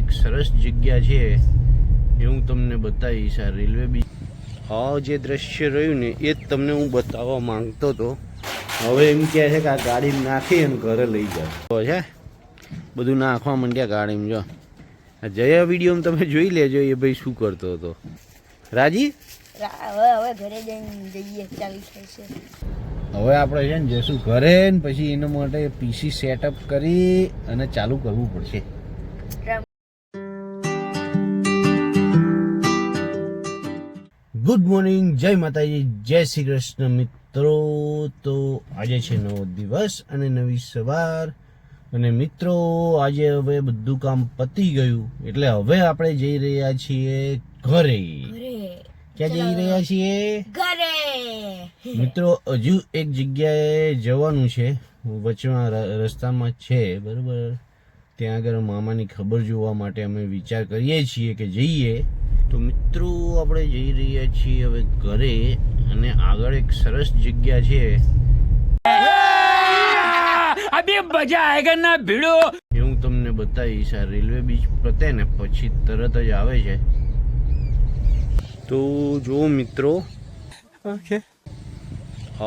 એક સરસ જગ્યા છે એ હું તમને બતાવીશ આ રેલવે બી આ જે દ્રશ્ય રહ્યું ને એ જ તમને હું બતાવવા માંગતો હતો હવે એમ કહે છે કે આ ગાડી નાખી અને ઘરે લઈ જાઓ. છે બધું નાખવા માંડ્યા ગાડીમાં જો. આ જયા વિડીયોમાં તમે જોઈ લેજો એ ભાઈ શું કરતો હતો. રાજી? હવે હવે ઘરે જઈને જઈએ ચાલુ છે. હવે આપણે છે ને જઈશું ઘરે ને પછી એના માટે પીસી સેટઅપ કરી અને ચાલુ કરવું પડશે. ગુડ મોર્નિંગ જય માતાજી જય શ્રી કૃષ્ણ મિત્રો. તો આજે છે નવો દિવસ અને નવી સવાર. અને મિત્રો આજે હવે બધું કામ પતી ગયું. એટલે હવે આપણે જઈ રહ્યા છીએ ઘરે. ક્યાં જઈ રહ્યા છીએ? ઘરે. મિત્રો હજુ એક જગ્યાએ જવાનું છે. વચમાં રસ્તામાં છે બરાબર? ત્યાં આગળ મામાની ખબર જોવા માટે અમે વિચાર કરીએ છીએ કે જઈએ. તો મિત્રો આપણે જઈ રહ્યા છીએ હવે ઘરે અને આગળ એક સરસ જગ્યા છે. અબે મજા આયેગા ના ભીડો? એ હું તમને બતાવીશ આ રેલવે બીચ પતે ને પછી તરત જ આવે છે. તો જો મિત્રો ઓકે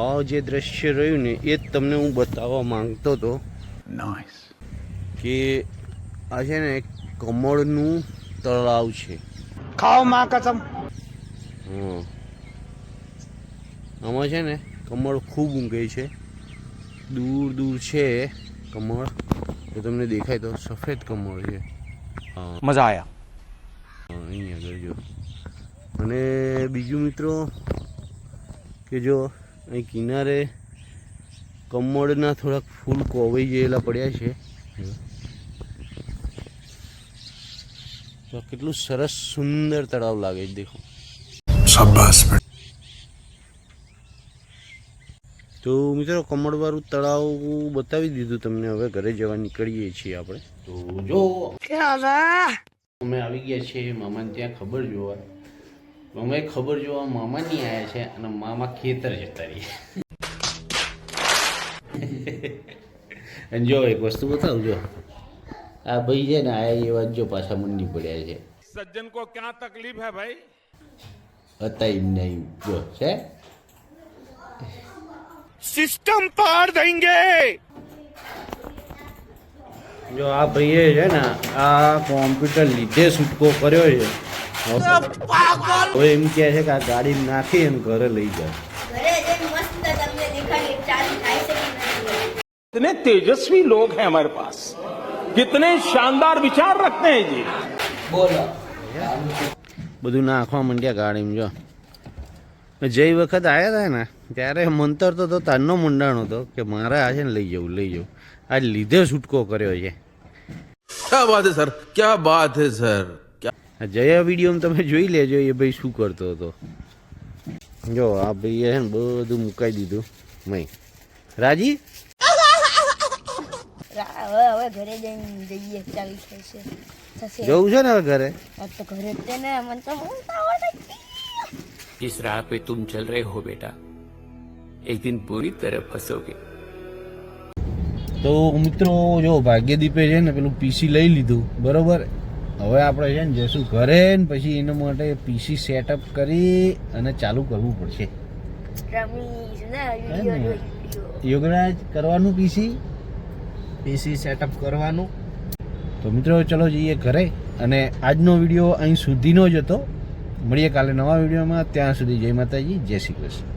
આ જે દ્રશ્ય રહ્યું ને એ જ તમને હું બતાવવા માંગતો હતો. નાઇસ કે આ છે ને કમળનું તળાવ છે. ખાઓ માં કસમ. આમાં છે ને કમળ ખૂબ ઊંઘે છે. દૂર દૂર છે કમળ. એ તમને દેખાય તો સફેદ કમળ છે. મજા આવ્યા અહીંયા આગળ જો. અને બીજું મિત્રો કે જો અહીં કિનારે કમળના થોડાક ફૂલ કોવાઈ જેલા પડ્યા છે. તો કેટલું સરસ સુંદર તળાવ લાગે છે દેખો. તો મિત્રો કમળવાળું તળાવ બતાવી દીધું તમને. હવે ઘરે જવા નીકળીએ છીએ આપણે. તો જો અમે આવી ગયા છીએ મામાને ત્યાં ખબર જોવા. અમે ખબર જોવા મામા નહીં આવ્યા છે અને મામા ખેતર જતા રહીએ અને જો એક વસ્તુ બતાવું જો. આ ભાઈ છે ને આયા એવા જ જો પાછા મંડી પડ્યા છે सज्जन को क्या तकलीफ है भाई હતા એમ નહીં જો છે सिस्टम पार देंगे જો આ ભાઈએ છે ને આ કોમ્પ્યુટર લીધે છૂટકો કર્યો છે હવે એમ કહે છે કે આ ગાડી નાખી અને ઘરે લઈ જાય ઘરે જઈને મસ્ત તમને દેખાડીએ ચાલુ થાય છે કે નથી कितने तेजस्वी लोग हैं हमारे पास कितने शानदार विचार रखते हैं जी બધું નાખવા માંડ્યા ગાડીમાં જો જે વખત આવ્યા હતા ને ત્યારે મંતર તો તો તારનો મંડાણો હતો કે મારે આ છે ને લઈ જવું લઈ જવું આ લીધે છૂટકો કર્યો છે क्या बात है सर क्या बात है सर क्या આ જયા વિડીયોમાં તમે જોઈ લેજો એ ભાઈ શું કરતો હતો જો આ ભાઈએ છે ને બધું મુકાઈ દીધું મય રાજી રા- હવે હવે ઘરે જઈને જઈએ ચાલુ થાય છે થશે જવું છે ને હવે ઘરે આ તો ઘરે જ છે ને મને તો બહુ આવડે जिस राह पे तुम चल रहे हो बेटा एक दिन पूरी तरह फंसोगे તો મિત્રો જો ભાગ્યદીપે છે ને પેલું પીસી લઈ લીધું બરોબર હવે આપણે છે ને જઈશું ઘરે ને પછી એના માટે પીસી સેટઅપ કરી અને ચાલુ કરવું પડશે રમીશ ને હે વિડીયો ને? જોઈ વિડીયો યોગરાજ કરવાનું પીસી પીસી સેટઅપ કરવાનું. તો મિત્રો, ચલો જઈએ ઘરે અને આજનો વીડિયો અહીં સુધીનો જ હતો. મળીએ કાલે નવા વિડીયોમાં. ત્યાં સુધી જય માતાજી, જય શ્રી કૃષ્ણ.